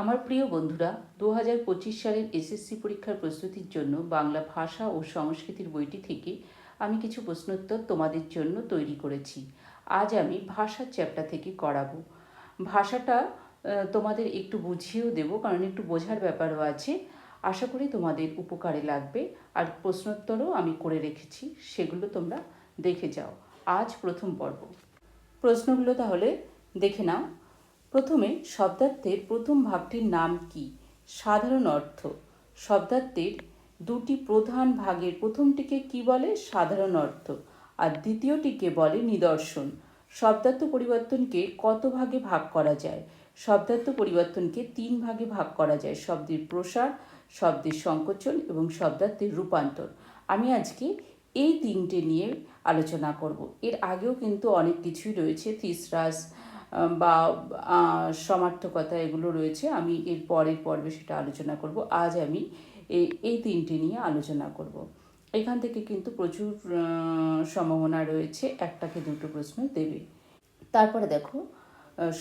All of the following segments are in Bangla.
আমার প্রিয় বন্ধুরা দু হাজার পঁচিশ সালের এসএসসি পরীক্ষার প্রস্তুতির জন্য বাংলা ভাষা ও সংস্কৃতির বইটি থেকে আমি কিছু প্রশ্নোত্তর তোমাদের জন্য তৈরি করেছি। আজ আমি ভাষার চ্যাপ্টার থেকে করাবো। ভাষাটা তোমাদের একটু বুঝিয়েও দেবো, কারণ একটু বোঝার ব্যাপারও আছে। আশা করি তোমাদের উপকারে লাগবে। আর প্রশ্নোত্তরও আমি করে রেখেছি, সেগুলো তোমরা দেখে যাও। আজ প্রথম পর্ব। প্রশ্নগুলো তাহলে দেখে নাও। প্রথমে শব্দার্থের প্রথম ভাগটির নাম কি? সাধারণ অর্থ। শব্দার্থের দুটি প্রধান ভাগের প্রথমটিকে কি বলে? সাধারণ অর্থ। আর দ্বিতীয়টিকে বলে নিদর্শন। শব্দার্থ পরিবর্তনকে কত ভাগে ভাগ করা যায়? শব্দার্থ পরিবর্তনকে তিন ভাগে ভাগ করা যায়। শব্দের প্রসার শব্দের সংকোচন এবং শব্দার্থের রূপান্তর। আমি আজকে এই তিনটে নিয়ে আলোচনা করব। এর আগেও কিন্তু অনেক কিছুই রয়েছে। থিসরাস আহ, বা সমার্থকতা এগুলো রয়েছে। আমি এর পরের পর্বে সেটা আলোচনা করব। আজ আমি এই এই তিনটে নিয়ে আলোচনা করব। এখান থেকে কিন্তু প্রচুর সম্ভাবনা রয়েছে। একটাকে দুটো প্রশ্ন দেবে। তারপরে দেখো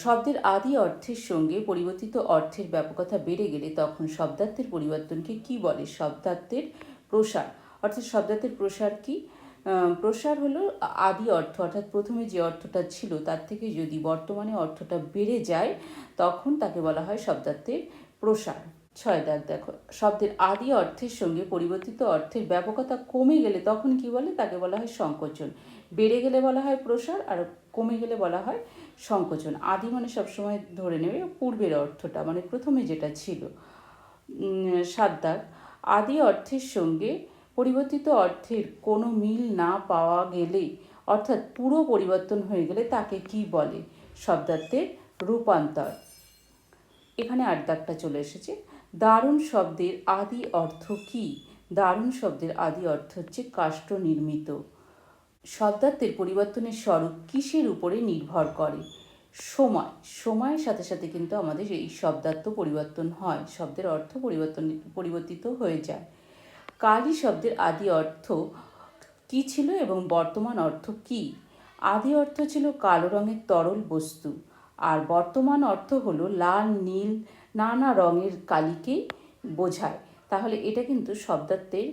শব্দের আদি অর্থের সঙ্গে পরিবর্তিত অর্থের ব্যাপকতা বেড়ে গেলে তখন শব্দার্থের পরিবর্তনকে কি বলে? শব্দার্থের প্রসার। অর্থাৎ শব্দার্থের প্রসার কি? প্রসার হলো আদি অর্থ, অর্থাৎ প্রথমে যে অর্থটা ছিল তার থেকে যদি বর্তমানে অর্থটা বেড়ে যায়, তখন তাকে বলা হয় শব্দার্থের প্রসার। ছয় দাগ দেখো, শব্দের আদি অর্থের সঙ্গে পরিবর্তিত অর্থের ব্যাপকতা কমে গেলে তখন কি বলে? তাকে বলা হয় সংকোচন। বেড়ে গেলে বলা হয় প্রসার আর কমে গেলে বলা হয় সংকোচন। আদি মানে সবসময় ধরে নেবে পূর্বের অর্থটা মানে প্রথমে যেটা ছিল। সাত দাগ। আদি অর্থের সঙ্গে পরিবর্তিত অর্থের কোনো মিল না পাওয়া গেলে, অর্থাৎ পুরো পরিবর্তন হয়ে গেলে তাকে কি বলে? শব্দার্থের রূপান্তর। এখানে আট দাগটা চলে এসেছে। দারুণ শব্দের আদি অর্থ কি? দারুণ শব্দের আদি অর্থ হচ্ছে কাষ্ঠ নির্মিত। শব্দার্থের পরিবর্তনের স্বরূপ কিসের উপরে নির্ভর করে? সময়। সময়ের সাথে সাথে কিন্তু আমাদের এই শব্দার্থ পরিবর্তন হয়। শব্দের অর্থ পরিবর্তন পরিবর্তিত হয়ে যায়। কালী শব্দের আদি অর্থ কি ছিল এবং বর্তমান অর্থ কি? আদি অর্থ ছিল কালো রঙের তরল বস্তু। আর বর্তমান অর্থ হলো লাল, নীল, নানা রঙের কালিকেই বোঝায়। তাহলে এটা কিন্তু শব্দার্থের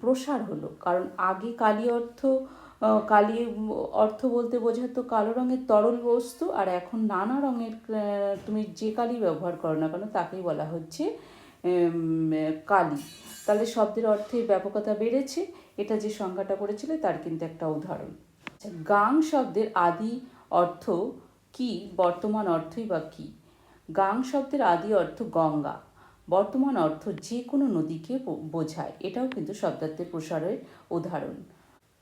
প্রসার হলো। কারণ আগে কালি অর্থ কালী অর্থ বলতে বোঝাতো কালো রঙের তরল বস্তু, আর এখন নানা রঙের তুমি যে কালি ব্যবহার করো না কেন, তাকেই বলা হচ্ছে কালি। তাহলে শব্দের অর্থে ব্যাপকতা বেড়েছে এটা যে সংজ্ঞাটা পড়েছিলে তার কিন্তু একটা উদাহরণ। আচ্ছা, গাং শব্দের আদি অর্থ কি বর্তমান অর্থই বা কি? গাং শব্দের আদি অর্থ গঙ্গা বর্তমান অর্থ যে কোনো নদীকে বোঝায়। এটাও কিন্তু শব্দার্থের প্রসারের উদাহরণ।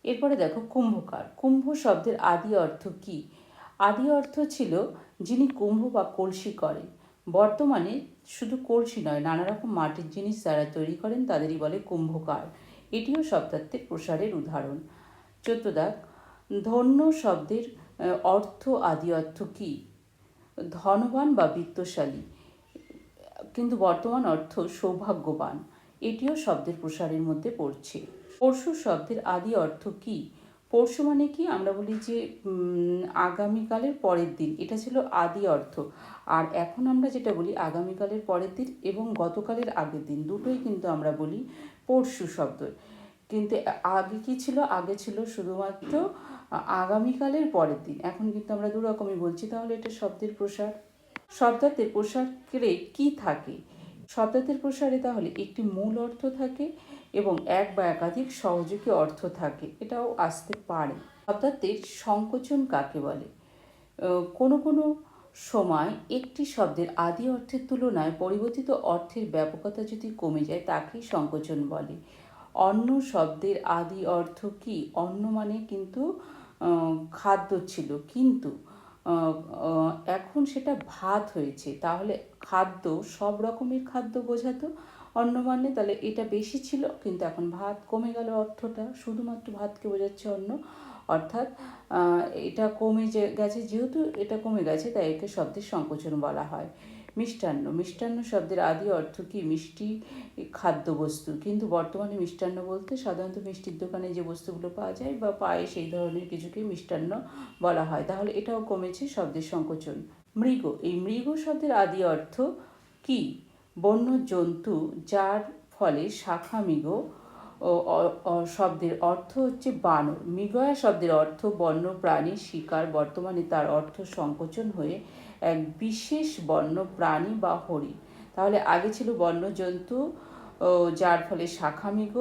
এরপরে দেখো কুম্ভকার। কুম্ভ শব্দের আদি অর্থ কি? আদি অর্থ ছিল যিনি কুম্ভ বা কলসি করেন। বর্তমানে শুধু কলসি নয় নানা রকম মাটির জিনিস যারা তৈরি করেন তাদেরই বলে কুম্ভকার। এটিও শব্দার্থের প্রসারের উদাহরণ। দাগ, ধন্য শব্দের অর্থ আদি অর্থ কি? ধনবান বা বিত্তশালী, কিন্তু বর্তমান অর্থ সৌভাগ্যবান। এটিও শব্দের প্রসারের মধ্যে পড়ছে। পরশু শব্দের আদি অর্থ কি? পরশু মানে কি? আমরা বলি যে আগামীকালের পরের দিন। এটা ছিল আদি অর্থ। আর এখন আমরা যেটা বলি, আগামীকালের পরের দিন এবং গতকালের আগের দিন। দুটোই কিন্তু আমরা বলি পরশু শব্দ। কিন্তু আগে কি ছিল? আগে ছিল শুধুমাত্র আগামীকালের পরের দিন। এখন কিন্তু আমরা দু রকমই বলছি। তাহলে এটা শব্দের প্রসার। শব্দার্থের প্রসারে কি থাকে? শব্দার্থের প্রসারে তাহলে একটি মূল অর্থ থাকে। এবং এক বা একাধিক সহযোগী অর্থ থাকে। এটাও আসতে পারে। শব্দার্থের সংকোচন কাকে বলে? কোনো কোনো সময় একটি শব্দের আদি অর্থের তুলনায় পরিবর্তিত অর্থের ব্যাপকতা যদি কমে যায় তাকেই সংকোচন বলে। অন্য শব্দের আদি অর্থ কি? অন্য মানে কিন্তু খাদ্য ছিল। কিন্তু এখন সেটা ভাত হয়েছে। তাহলে খাদ্য সব রকমের খাদ্য বোঝাতো। অন্য মানে তাহলে এটা বেশি ছিল, কিন্তু এখন ভাত কমে গেল অর্থটা। শুধুমাত্র ভাতকে বোঝাচ্ছে অন্য অর্থাৎ এটা কমে যে গেছে, যেহেতু এটা কমে গেছে, তাই একে শব্দের সংকোচন বলা হয়। মিষ্টান্ন। মিষ্টান্ন শব্দের আদি অর্থ কি? মিষ্টি খাদ্যবস্তু। কিন্তু বর্তমানে মিষ্টান্ন বলতে সাধারণত মিষ্টির দোকানে যে বস্তুগুলো পাওয়া যায় বা পায়ে, সেই ধরনের কিছুকে মিষ্টান্ন বলা হয়। তাহলে এটাও কমেছে শব্দের সংকোচন। মৃগ। এই মৃগ শব্দের আদি অর্থ কি? বন্য জন্তু যার ফলে শাখা মৃগ শব্দের অর্থ হচ্ছে বানর। মৃগয়া শব্দের অর্থ বন্য প্রাণী, শিকার। বর্তমানে তার অর্থ সংকোচন হয়ে এক বিশেষ বন্য প্রাণী বা হরিণ তাহলে আগে ছিল বন্য জন্তু যার ফলে শাখা মৃগ,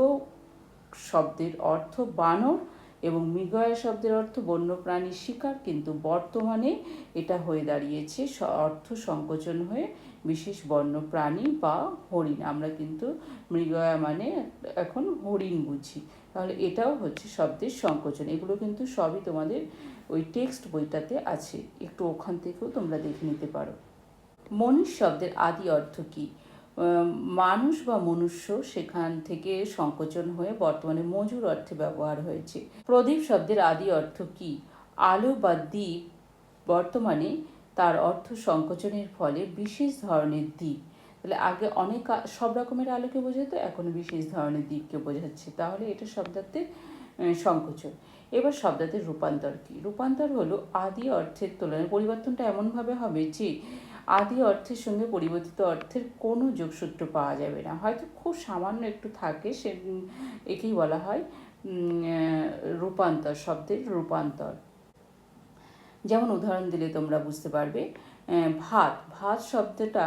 শব্দের অর্থ বানর। এবং মৃগয়া শব্দের অর্থ বন্যপ্রাণী শিকার, কিন্তু বর্তমানে এটা হয়ে দাঁড়িয়েছে অর্থ সংকোচন হয়ে বিশেষ বন্য প্রাণী বা হরিণ। আমরা কিন্তু মৃগয়া মানে এখন হরিণ বুঝি। তাহলে এটাও হচ্ছে শব্দের সংকোচন। এগুলো কিন্তু সবই তোমাদের ওই টেক্সট বইটাতে আছে। একটু ওখান থেকেও তোমরা দেখে নিতে পারো। মনুষ শব্দের আদি অর্থ কি? মানুষ বা মনুষ্য সেখান থেকে সংকোচন হয়ে বর্তমানে মজুর অর্থে ব্যবহার হয়েছে। প্রদীপ শব্দের আদি অর্থ কি? আলো বা দ্বীপ। বর্তমানে তার অর্থ সংকোচনের ফলে বিশেষ ধরনের দ্বীপ। তাহলে আগে অনেক সব রকমের আলোকে বোঝাতো এখন বিশেষ ধরনের দ্বীপকে বোঝাচ্ছে। তাহলে এটা শব্দার্থের সংকোচন। এবার শব্দার্থের রূপান্তর কি? রূপান্তর হলো আদি অর্থের তুলনায়, পরিবর্তনটা এমনভাবে হবে যে আদি অর্থের সঙ্গে পরিবর্তিত অর্থের কোনো যোগসূত্র পাওয়া যাবে না। হয়তো খুব সামান্য একটু থাকে, সে একেই বলা হয় রূপান্তর, শব্দের রূপান্তর। যেমন উদাহরণ দিলে তোমরা বুঝতে পারবে ভাত। ভাত শব্দটা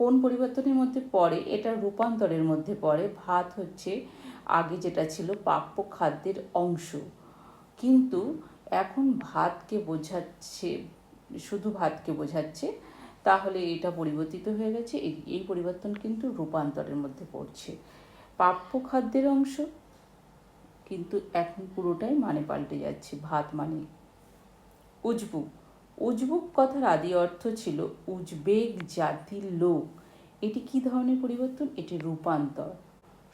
কোন পরিবর্তনের মধ্যে পড়ে? এটা রূপান্তরের মধ্যে পড়ে। ভাত হচ্ছে আগে যেটা ছিল প্রাপ্য খাদ্যের অংশ। কিন্তু এখন ভাতকে বোঝাচ্ছে শুধু ভাতকে বোঝাচ্ছে, তাহলে এটা পরিবর্তিত হয়ে গেছে। এই- পরিবর্তন কিন্তু রূপান্তরের মধ্যে পড়ছে। প্রাপ্য খাদ্যের অংশ কিন্তু এখন পুরোটাই মানে পাল্টে যাচ্ছে, ভাত মানে। উজবুক উজবুক কথার আদি অর্থ ছিল উজবেক জাতির লোক। এটি কি ধরনের পরিবর্তন? এটি রূপান্তর।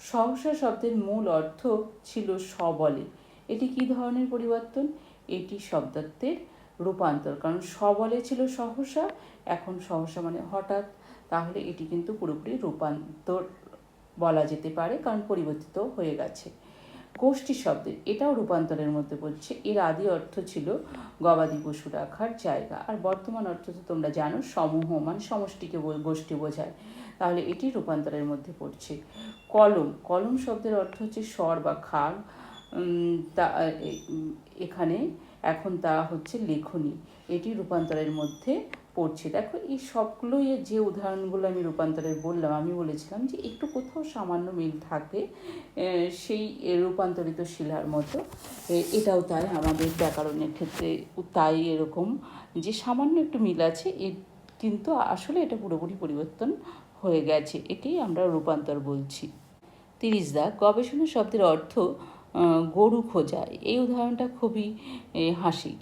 সহসা শব্দের মূল অর্থ ছিল সবলে। এটি কি ধরনের পরিবর্তন? এটি শব্দার্থের রূপান্তর। কারণ সবলে ছিল সহসা, এখন সহসা মানে হঠাৎ। তাহলে এটি কিন্তু পুরোপুরি রূপান্তর বলা যেতে পারে, কারণ পরিবর্তিত হয়ে গেছে। গোষ্ঠী শব্দের এটাও রূপান্তরের মধ্যে পড়ছে এর আদি অর্থ ছিল গবাদি পশু রাখার জায়গা। আর বর্তমান অর্থ তো তোমরা জানো, সমূহ মানে সমষ্টিকে গোষ্ঠী বোঝায়। তাহলে এটি রূপান্তরের মধ্যে পড়ছে। কলম কলম শব্দের অর্থ হচ্ছে স্বর বা খাল। তা এখানে এখন তা হচ্ছে লেখনী। এটি রূপান্তরের মধ্যে পড়ছে। দেখো, এই সবগুলোই যে উদাহরণগুলো আমি রূপান্তরের বললাম, আমি বলেছিলাম যে একটু কোথাও সামান্য মিল থাকে সেই রূপান্তরিত শিলার মতো। এটাও তাই আমাদের ব্যাকরণের ক্ষেত্রে তাই এরকম যে সামান্য একটু মিল আছে, এ কিন্তু আসলে এটা পুরোপুরি পরিবর্তন হয়ে গেছে। একেই আমরা রূপান্তর বলছি। তিরিশ দা, গবেষণা শব্দের অর্থ গরু খোঁজা, এই উদাহরণটা খুবই হাসির।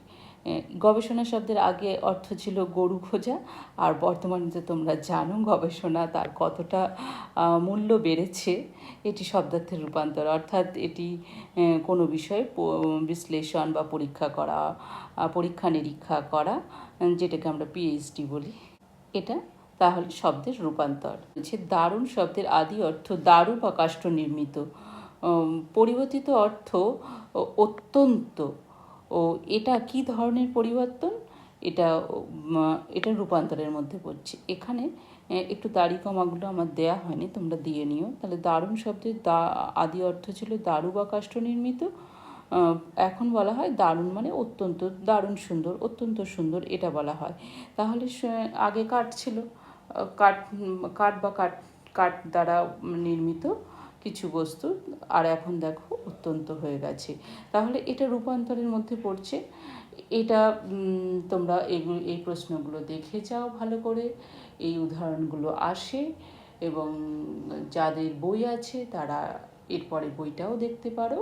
গবেষণা শব্দের আগে অর্থ ছিল গরু খোঁজা, আর বর্তমানে তো তোমরা জানো গবেষণা তার কতটা মূল্য বেড়েছে, এটি শব্দার্থের রূপান্তর। অর্থাৎ এটি কোনো বিষয়ে বিশ্লেষণ বা পরীক্ষা করা পরীক্ষা নিরীক্ষা করা, যেটাকে আমরা পিএইচডি বলি। এটা তাহলে শব্দের রূপান্তর। হচ্ছে দারুণ শব্দের আদি অর্থ দারু বা কাষ্ঠ নির্মিত পরিবর্তিত অর্থ অত্যন্ত। ও এটা কি ধরনের পরিবর্তন? এটা এটা রূপান্তরের মধ্যে পড়ছে। এখানে একটু দাড়ি কমাগুলো আমার দেয়া হয়নি, তোমরা দিয়ে নিও। তাহলে দারুণ শব্দের দা, আদি অর্থ ছিল দারু বা কাষ্ঠ নির্মিত এখন বলা হয় দারুণ মানে অত্যন্ত, দারুণ সুন্দর, অত্যন্ত সুন্দর এটা বলা হয়। তাহলে আগে কাঠ ছিল। কাঠ কাঠ বা কাঠ কাঠ দ্বারা নির্মিত। কিছু বস্তু আর এখন দেখো অত্যন্ত হয়ে গেছে। তাহলে এটা রূপান্তরের মধ্যে পড়ছে। এটা তোমরা এগুলো এই প্রশ্নগুলো দেখে যাও ভালো করে। এই উদাহরণগুলো আসে এবং যাদের বই আছে তারা এরপরে বইটাও দেখতে পারো।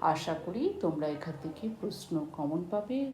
আশা করি তোমরা এখান থেকে প্রশ্ন কমন পাবে।